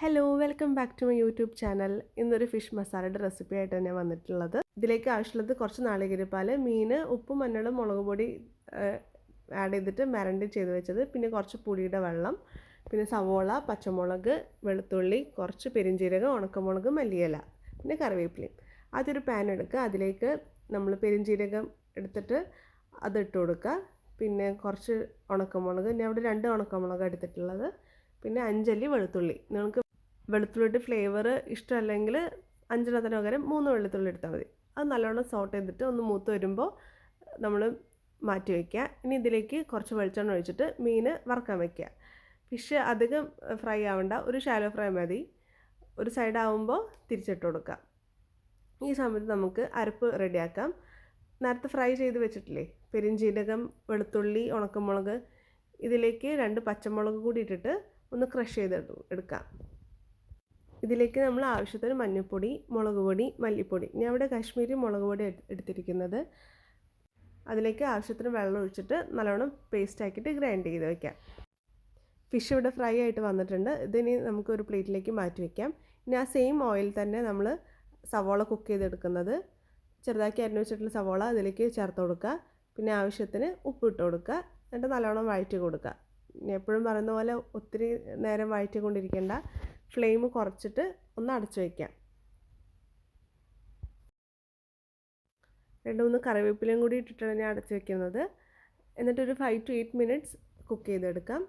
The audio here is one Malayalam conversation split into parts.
Hello welcome back to my YouTube channel ഇന്നൊരു ഫിഷ് മസാലയുടെ റെസിപ്പി ആയിട്ട് തന്നെ വന്നിട്ടുള്ളത്. ഇതിലേക്ക് ആവശ്യമുള്ളത് കുറച്ച് നാളികേരപ്പാൽ മീൻ ഉപ്പും മഞ്ഞളും മുളക് പൊടി ആഡ് ചെയ്തിട്ട് മാരിനേറ്റ് ചെയ്ത് വെച്ചത്. പിന്നെ കുറച്ച് പുളിയുടെ വെള്ളം പിന്നെ സവോള പച്ചമുളക് വെളുത്തുള്ളി കുറച്ച് പെരിഞ്ചീരകം ഉണക്കമുളക് മല്ലിയില പിന്നെ കറിവേപ്പിലയും. അതൊരു പാൻ എടുക്കുക. അതിലേക്ക് നമ്മൾ പെരിഞ്ചീരകം എടുത്തിട്ട് അതിട്ട് കൊടുക്കുക. പിന്നെ കുറച്ച് ഉണക്കമുളക്. ഞാൻ അവിടെ രണ്ട് ഉണക്കമുളക് എടുത്തിട്ടുള്ളത്. പിന്നെ അഞ്ചല്ലി വെളുത്തുള്ളി. നിങ്ങൾക്ക് വെളുത്തുള്ളിയുടെ ഫ്ലേവർ ഇഷ്ടമല്ലെങ്കിൽ അഞ്ചെണ്ണത്തിന് പകരം മൂന്ന് വെളുത്തുള്ളി എടുത്താൽ മതി. അത് നല്ലോണം സോട്ട് ചെയ്തിട്ട് ഒന്ന് മൂത്ത് വരുമ്പോൾ നമ്മൾ മാറ്റി വയ്ക്കുക ഇനി ഇതിലേക്ക് കുറച്ച് വെളിച്ചെണ്ണ ഒഴിച്ചിട്ട് മീൻ വറക്കാൻ വയ്ക്കുക ഫിഷ് അധികം ഫ്രൈ ആവണ്ട. ഒരു ഷാലോ ഫ്രൈ മതി. ഒരു സൈഡ് ആവുമ്പോൾ തിരിച്ചിട്ട് കൊടുക്കാം ഈ സമയത്ത് നമുക്ക് അരപ്പ് റെഡിയാക്കാം. നേരത്തെ ഫ്രൈ ചെയ്ത് വെച്ചിട്ടില്ലേ? പെരിഞ്ചീരകം വെളുത്തുള്ളി ഉണക്കമുളക്. ഇതിലേക്ക് രണ്ട് പച്ചമുളക് കൂടി ഇട്ടിട്ട് ഒന്ന് ക്രഷ് ചെയ്ത് എടുക്കാം. ഇതിലേക്ക് നമ്മൾ ആവശ്യത്തിന് മഞ്ഞൾപ്പൊടി മുളക് പൊടി മല്ലിപ്പൊടി. ഞാൻ ഇവിടെ കാശ്മീരി മുളക് പൊടി എടുത്തിരിക്കുന്നത്. അതിലേക്ക് ആവശ്യത്തിന് വെള്ളം ഒഴിച്ചിട്ട് നല്ലോണം പേസ്റ്റ് ആക്കിയിട്ട് ഗ്രൈൻഡ് ചെയ്ത് വയ്ക്കാം ഫിഷ് ഇവിടെ ഫ്രൈ ആയിട്ട് വന്നിട്ടുണ്ട്. ഇതിനി നമുക്ക് ഒരു പ്ലേറ്റിലേക്ക് മാറ്റി വയ്ക്കാം ഇനി ആ സെയിം ഓയിൽ തന്നെ നമ്മൾ സവോള കുക്ക് ചെയ്തെടുക്കുന്നത്. ചെറുതാക്കി അരിഞ്ഞു വെച്ചിട്ടുള്ള സവോള അതിലേക്ക് ചേർത്ത് കൊടുക്കുക. പിന്നെ ആവശ്യത്തിന് ഉപ്പ് ഇട്ട് കൊടുക്കുക. എന്നിട്ട് നല്ലോണം വഴറ്റി കൊടുക്കുക. എപ്പോഴും പറയുന്ന പോലെ ഒത്തിരി നേരം വഴറ്റിക്കൊണ്ടിരിക്കേണ്ട. ഫ്ലെയിം കുറച്ചിട്ട് ഒന്ന് അടച്ചു വയ്ക്കാം. രണ്ട് മൂന്ന് കറിവേപ്പിലയും കൂടി ഇട്ടിട്ടാണ് ഞാൻ അടച്ചു വയ്ക്കുന്നത്. എന്നിട്ടൊരു five to eight minutes cook ചെയ്തെടുക്കാം.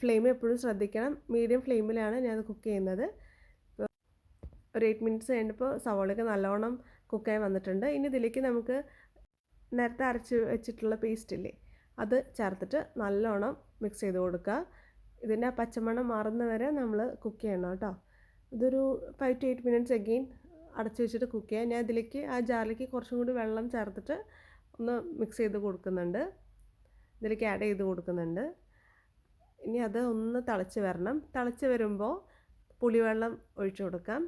ഫ്ലെയിം എപ്പോഴും ശ്രദ്ധിക്കണം. മീഡിയം ഫ്ലെയിമിലാണ് ഞാൻ കുക്ക് ചെയ്യുന്നത്. ഒരു എയ്റ്റ് മിനിറ്റ്സ് കഴിഞ്ഞപ്പോൾ സവോളയൊക്കെ നല്ലോണം കുക്കായി വന്നിട്ടുണ്ട്. ഇനി ഇതിലേക്ക് നമുക്ക് നേരത്തെ അരച്ച് വെച്ചിട്ടുള്ള പേസ്റ്റ് ഇല്ലേ അത് ചേർത്തിട്ട് നല്ലോണം മിക്സ് ചെയ്ത് കൊടുക്കുക. ഇതിന്റെ ആ പച്ചമണം മാറുന്ന വരെ നമ്മൾ കുക്ക് ചെയ്യണം കേട്ടോ. ഇതൊരു five to eight minutes again അടച്ച് വെച്ചിട്ട് കുക്ക് ചെയ്യാം. ഞാൻ ഇതിലേക്ക് ആ ജാറിലേക്ക് കുറച്ചും കൂടി വെള്ളം ചേർത്തിട്ട് ഒന്ന് മിക്സ് ചെയ്ത് കൊടുക്കുന്നുണ്ട്. ഇതിലേക്ക് ആഡ് ചെയ്ത് കൊടുക്കുന്നുണ്ട്. ഇനി അത് ഒന്ന് തിളച്ച് വരണം. തിളച്ച് വരുമ്പോൾ പുളിവെള്ളം ഒഴിച്ചു കൊടുക്കാം.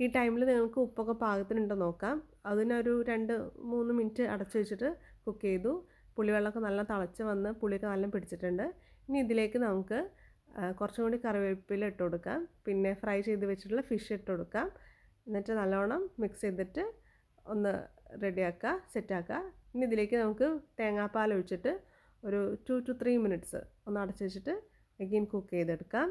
ഈ ടൈമിൽ നിങ്ങൾക്ക് ഉപ്പൊക്കെ പാകത്തിനുണ്ടോ നോക്കാം. അതിനൊരു രണ്ട് മൂന്ന് മിനിറ്റ് അടച്ചു വെച്ചിട്ട് കുക്ക് ചെയ്തു. പുളിവെള്ളമൊക്കെ നല്ല തിളച്ച് വന്ന് പുളിയൊക്കെ നല്ല പിടിച്ചിട്ടുണ്ട്. ഇനി ഇതിലേക്ക് നമുക്ക് കുറച്ചും കൂടി കറിവേപ്പില ഇട്ട് കൊടുക്കാം. പിന്നെ ഫ്രൈ ചെയ്ത് വെച്ചിട്ടുള്ള ഫിഷ് ഇട്ട് കൊടുക്കാം. എന്നിട്ട് നല്ലോണം മിക്സ് ചെയ്തിട്ട് ഒന്ന് റെഡിയാക്കുക സെറ്റാക്കുക. ഇനി ഇതിലേക്ക് നമുക്ക് തേങ്ങാപ്പാൽ ഒഴിച്ചിട്ട് ഒരു ടു ടു ത്രീ മിനിറ്റ്സ് ഒന്ന് അടച്ചു വെച്ചിട്ട് എഗെയിൻ കുക്ക് ചെയ്തെടുക്കാം.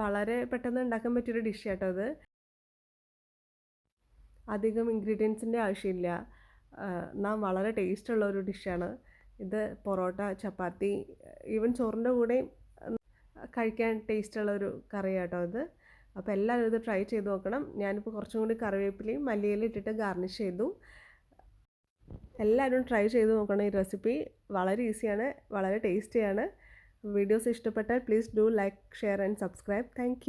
വളരെ പെട്ടെന്ന് ഉണ്ടാക്കാൻ പറ്റിയൊരു ഡിഷ് കേട്ടോ അത് അധികം ഇൻഗ്രീഡിയൻസിന്റെ ആവശ്യമില്ല. നാം വളരെ ടേസ്റ്റുള്ള ഒരു ഡിഷാണ്. ഇത് പൊറോട്ട ചപ്പാത്തി ഈവൻ ചോറിന്റെ കൂടെയും കഴിക്കാൻ ടേസ്റ്റുള്ള ഒരു കറി കേട്ടോ ഇത്. അപ്പോൾ എല്ലാവരും ഇത് ട്രൈ ചെയ്ത് നോക്കണം. ഞാനിപ്പോൾ കുറച്ചും കൂടി കറിവേപ്പിലയും മല്ലിയിലും ഇട്ടിട്ട് ഗാർണിഷ് ചെയ്തു. എല്ലാവരും ട്രൈ ചെയ്ത് നോക്കണം ഈ റെസിപ്പി. വളരെ ഈസിയാണ് വളരെ ടേസ്റ്റിയാണ്. വീഡിയോസ് ഇഷ്ടപ്പെട്ടാൽ please do like share and subscribe. Thank